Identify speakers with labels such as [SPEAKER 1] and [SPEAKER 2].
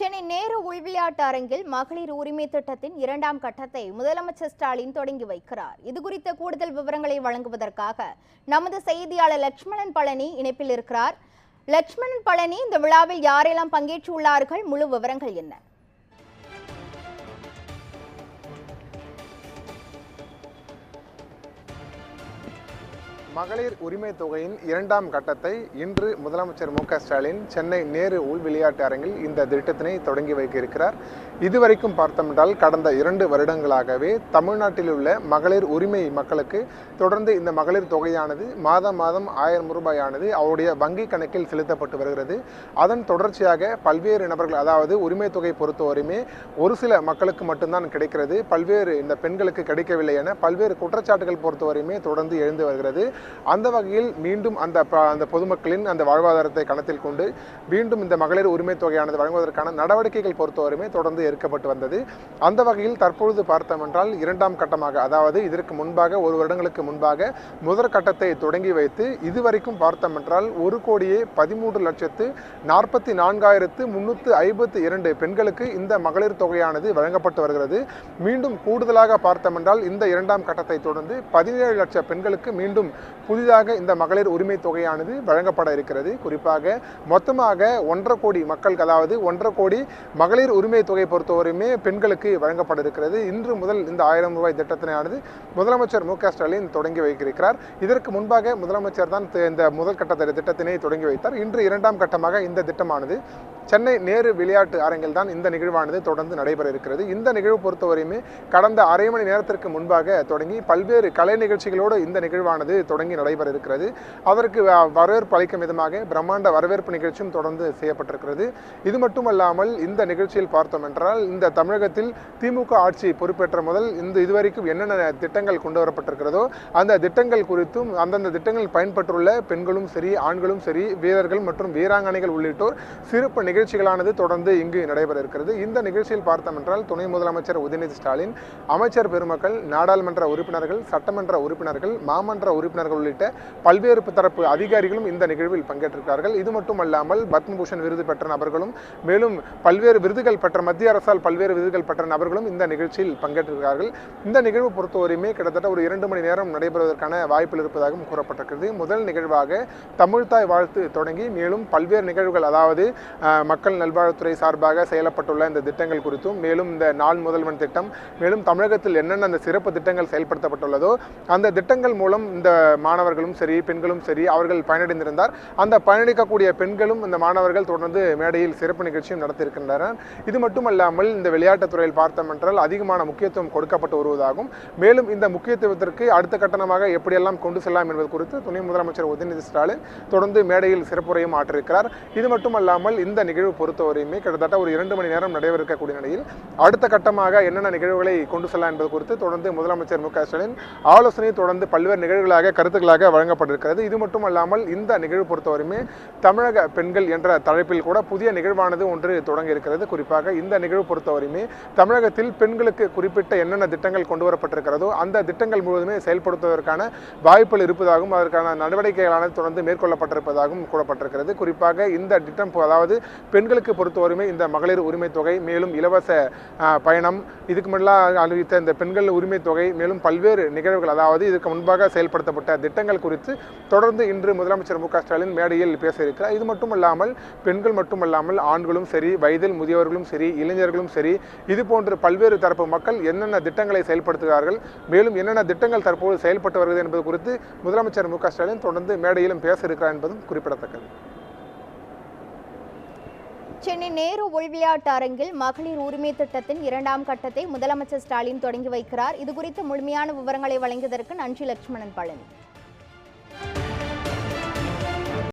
[SPEAKER 1] சென்னை நேரு உள்விளையாட்டு அரங்கில் மகளிர் உரிமை திட்டத்தின் இரண்டாம் கட்டத்தை முதலமைச்சர் ஸ்டாலின் தொடங்கி வைக்கிறார். இது குறித்த கூடுதல் விவரங்களை வழங்குவதற்காக நமது செய்தியாளர் லட்சுமணன் பழனி இணைப்பில் இருக்கிறார். லட்சுமணன் பழனி இந்த விழாவில் யாரெல்லாம் பங்கேற்றுள்ளார்கள்? முழு விவரங்கள் என்ன?
[SPEAKER 2] மகளிர் உரிமை தொகையின் இரண்டாம் கட்டத்தை இன்று முதலமைச்சர் மு ஸ்டாலின் சென்னை நேரு உள் விளையாட்டு அரங்கில் இந்த திட்டத்தினை தொடங்கி வைக்க இருக்கிறார் இதுவரைக்கும் பார்த்தோமென்றால் கடந்த இரண்டு வருடங்களாகவே தமிழ்நாட்டில் உள்ள மகளிர் உரிமை மக்களுக்கு தொடர்ந்து இந்த மகளிர் தொகையானது மாதம் மாதம் ஆயிரம் ரூபாயானது அவருடைய வங்கி கணக்கில் செலுத்தப்பட்டு வருகிறது. அதன் தொடர்ச்சியாக பல்வேறு நபர்கள் அதாவது உரிமை தொகை பொறுத்தவரையுமே ஒரு சில மக்களுக்கு மட்டும்தான் கிடைக்கிறது. பல்வேறு இந்த பெண்களுக்கு கிடைக்கவில்லை என பல்வேறு குற்றச்சாட்டுகள் பொறுத்தவரையுமே தொடர்ந்து எழுந்து வருகிறது. அந்த வகையில் மீண்டும் அந்த அந்த பொதுமக்களின் அந்த வாழ்வாதாரத்தை கணத்தில் கொண்டு மீண்டும் இந்த மகளிர் உரிமை தொகையானது வழங்குவதற்கான நடவடிக்கைகள் பொறுத்தவரையுமே தொடர்ந்து எடுக்கப்பட்டு வந்தது. அந்த வகையில் தற்பொழுது பார்த்தோம் என்றால் இரண்டாம் கட்டமாக அதாவது இதற்கு முன்பாக ஒரு வருடங்களுக்கு முன்பாக முதற் கட்டத்தை தொடங்கி வைத்து இதுவரைக்கும் பார்த்தோம் என்றால் ஒரு கோடியே பதிமூன்று லட்சத்து நாற்பத்தி நான்காயிரத்து முன்னூற்று ஐம்பத்தி இரண்டு பெண்களுக்கு இந்த மகளிர் தொகையானது வழங்கப்பட்டு வருகிறது. மீண்டும் கூடுதலாக பார்த்தோம் என்றால் இந்த இரண்டாம் கட்டத்தை தொடர்ந்து பதினேழு லட்சம் பெண்களுக்கு மீண்டும் புதிதாக இந்த மகளிர் உரிமை தொகையானது வழங்கப்பட இருக்கிறது. குறிப்பாக மொத்தமாக ஒன்றரை கோடி மக்களுக்கு அதாவது ஒன்றரை கோடி மகளிர் உரிமை தொகை பொறுத்தவரையுமே பெண்களுக்கு வழங்கப்பட இருக்கிறது. இன்று முதல் இந்த ஆயிரம் ரூபாய் திட்டத்தினானது முதலமைச்சர் மு க ஸ்டாலின் தொடங்கி வைத்திருக்கிறார். இதற்கு முன்பாக முதலமைச்சர் தான் இந்த முதல் கட்ட திட்டத்தினை தொடங்கி வைத்தார். இன்று இரண்டாம் கட்டமாக இந்த திட்டமானது சென்னை நேரு விளையாட்டு அரங்கில் தான் இந்த நிகழ்வானது தொடர்ந்து நடைபெற இருக்கிறது. இந்த நிகழ்வு பொறுத்தவரையுமே கடந்த அரை மணி நேரத்திற்கு முன்பாக தொடங்கி பல்வேறு கலை நிகழ்ச்சிகளோடு இந்த நிகழ்வானது தொடங்கி நடைபெற இருக்கிறது. அதற்கு வரவேற்பு அளிக்கும் விதமாக பிரம்மாண்ட வரவேற்பு நிகழ்ச்சியும் தொடர்ந்து செய்யப்பட்டிருக்கிறது. இது மட்டுமல்லாமல் இந்த நிகழ்ச்சியில் பார்த்தோம் என்றால் இந்த தமிழகத்தில் திமுக ஆட்சி பொறுப்பேற்ற முதல் இந்த இதுவரைக்கும் என்னென்ன திட்டங்கள் கொண்டு வரப்பட்டிருக்கிறதோ அந்த திட்டங்கள் குறித்தும் அந்தந்த திட்டங்களில் பயன்பெற்றுள்ள பெண்களும் சரி ஆண்களும் சரி வீரர்கள் மற்றும் வீராங்கனைகள் உள்ளிட்டோர் சிறப்பு நிகழ்ச்சிகளானது தொடர்ந்து இங்கு நடைபெற இருக்கிறது இந்த நிகழ்ச்சியில் பார்த்தோம் என்றால் துணை முதலமைச்சர் உதயநிதி ஸ்டாலின் அமைச்சர் பெருமக்கள் நாடாளுமன்ற உறுப்பினர்கள் சட்டமன்ற உறுப்பினர்கள் மாமன்ற உறுப்பினர்கள் உள்ளிட்ட பல்வேறு தரப்பு அதிகாரிகளும் இந்த நிகழ்வில் பங்கேற்றிருக்கிறார்கள். இது மட்டுமல்லாமல் பத்மபூஷன் விருது பெற்ற நபர்களும் மேலும் பல்வேறு விருதுகள் பெற்ற மத்திய அரசால் பல்வேறு விருதுகள் பெற்ற நபர்களும் இந்த நிகழ்ச்சியில் பங்கேற்றிருக்கிறார்கள். இந்த நிகழ்வு பொறுத்தவரையுமே கிட்டத்தட்ட ஒரு இரண்டு மணி நேரம் நடைபெறுவதற்கான வாய்ப்புகள் இருப்பதாகவும் கூறப்பட்டிருக்கிறது. முதல் நிகழ்வாக தமிழ்தாய் வாழ்த்து தொடங்கி மேலும் பல்வேறு நிகழ்வுகள் அதாவது மக்கள் நல்வாழ்வுத்துறை சார்பாக செயலப்பட்டுள்ள இந்த திட்டங்கள் குறித்தும் மேலும் இந்த நாள் முதல்வன் திட்டம் மேலும் தமிழகத்தில் என்னென்ன அந்த சிறப்பு திட்டங்கள் செயல்படுத்தப்பட்டுள்ளதோ அந்த திட்டங்கள் மூலம் இந்த மாணவர்களும் சரி பெண்களும் சரி அவர்கள் பயனடைந்திருந்தார். அந்த பயனளிக்கக்கூடிய பெண்களும் இந்த மாணவர்கள் தொடர்ந்து மேடையில் சிறப்பு நிகழ்ச்சியும் நடத்தியிருக்கின்றனர். இது மட்டுமல்லாமல் இந்த விளையாட்டுத் துறையில் பார்த்தோம் என்றால் அதிகமான முக்கியத்துவம் கொடுக்கப்பட்டு வருவதாகும். மேலும் இந்த முக்கியத்துவத்திற்கு அடுத்த கட்டணமாக எப்படியெல்லாம் கொண்டு செல்லலாம் என்பது குறித்து துணை முதலமைச்சர் உதயநிதி ஸ்டாலின் தொடர்ந்து மேடையில் சிறப்புரையும் ஆற்றிருக்கிறார் இது மட்டுமல்லாமல் இந்த நிகழ்வு பொறுத்தவரையுமே கிட்டத்தட்ட ஒரு இரண்டு மணி நேரம் நடைபெறக்கூடிய நிலையில் அடுத்த கட்டமாக என்னென்ன நிகழ்வுகளை கொண்டு செல்லலாம் என்பது குறித்து தொடர்ந்து முதலமைச்சர் மு க ஸ்டாலின் ஆலோசனை தொடர்ந்து பல்வேறு நிகழ்வுகளாக கருத்துக்களாக வழங்கப்பட்டிருக்கிறது. இது மட்டுமல்லாமல் இந்த நிகழ்வு பொறுத்தவரையுமே தமிழக பெண்கள் என்ற தலைப்பில் கூட புதிய நிகழ்வானது ஒன்று தொடங்கி இருக்கிறது. குறிப்பாக இந்த நிகழ்வு பொறுத்தவரையுமே தமிழகத்தில் பெண்களுக்கு குறிப்பிட்ட என்னென்ன திட்டங்கள் கொண்டு வரப்பட்டிருக்கிறதோ அந்த திட்டங்கள் முழுவதுமே செயல்படுத்துவதற்கான வாய்ப்புகள் இருப்பதாகவும் அதற்கான நடவடிக்கைகளானது தொடர்ந்து மேற்கொள்ளப்பட்டிருப்பதாகவும் கூறப்பட்டிருக்கிறது. குறிப்பாக இந்த திட்டம் அதாவது பெண்களுக்கு பொறுத்தவரையுமே இந்த மகளிர் உரிமை தொகை மேலும் இலவச பயணம் இதுக்கு முன்னாடி அறிவித்த இந்த பெண்கள் உரிமை தொகை மேலும் பல்வேறு நிகழ்வுகள் அதாவது இதுக்கு முன்பாக செயல்படுத்தப்பட்ட திட்டங்கள் குறித்து தொடர்ந்து இன்று முதலமைச்சர் மு ஸ்டாலின் மேடையில் பேச இருக்கிறார் இது மட்டுமல்லாமல் பெண்கள் மட்டுமல்லாமல் ஆண்களும் சரி வயதில் முதியவர்களும் சரி இளைஞர்களும் சரி இது போன்ற பல்வேறு தரப்பு மக்கள் என்னென்ன திட்டங்களை செயல்படுத்துகிறார்கள் மேலும் என்னென்ன திட்டங்கள் தற்போது செயல்பட்டு வருகிறது என்பது குறித்து முதலமைச்சர் மு ஸ்டாலின் தொடர்ந்து மேடையிலும் பேச இருக்கிறார் என்பதும் குறிப்பிடத்தக்கது.
[SPEAKER 1] சென்னை நேரு ஒழிவிளையாட்டு அரங்கில் மகளிர் உரிமை திட்டத்தின் இரண்டாம் கட்டத்தை முதலமைச்சர் ஸ்டாலின் தொடங்கி வைக்கிறார். இது குறித்து முழுமையான விவரங்களை வழங்கியதற்கு நன்றி லட்சுமணன் பழனி.